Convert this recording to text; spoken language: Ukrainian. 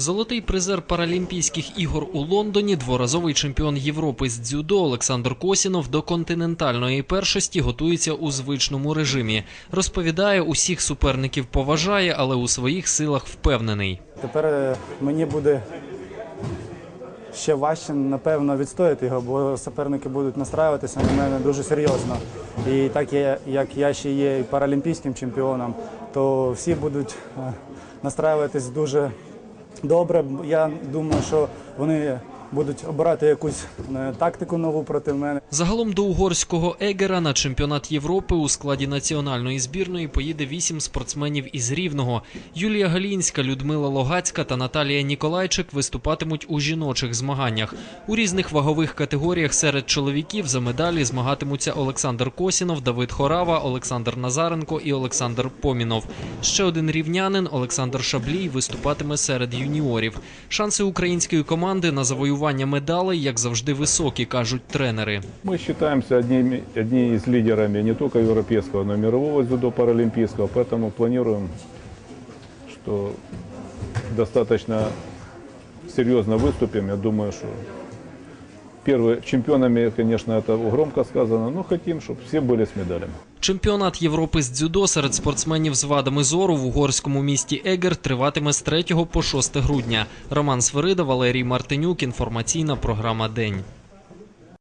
Золотий призер Паралімпійських ігор у Лондоні, дворазовий чемпіон Європи з дзюдо Олександр Косінов до континентальної першості готується у звичному режимі. Розповідає, усіх суперників поважає, але у своїх силах впевнений. Тепер е, мені буде ще важче, напевно, відстояти його, бо суперники будуть настраюватися на мене дуже серйозно. І так як я ще є паралімпійським чемпіоном, то всі будуть е, настраюватись дуже добре. Я думаю, що вони будуть обирати якусь е, тактику нову проти мене. Загалом до угорського Егера на чемпіонат Європи у складі національної збірної поїде вісім спортсменів із Рівного. Юлія Галінська, Людмила Логацька та Наталія Ніколайчик виступатимуть у жіночих змаганнях. У різних вагових категоріях серед чоловіків за медалі змагатимуться Олександр Косінов, Давид Хорава, Олександр Назаренко і Олександр Помінов. Ще один рівнянин Олександр Шаблій виступатиме серед юніорів. Шанси української команди на завоювання медалей, як завжди, високі, кажуть тренери. Мы считаемся одними, одни из лидерами не только европейского, но и мирового дзюдо паралимпийского, поэтому планируем, что достаточно серьезно выступим. Я думаю, что первые чемпионами, конечно, это громко сказано, но хотим, чтобы все были с медалями. Чемпіонат Європи з дзюдо серед спортсменів з вадами зору в угорському місті Егер триватиме з 3 по 6 грудня. Роман Свирида, Валерій Мартинюк. Інформаційна програма День.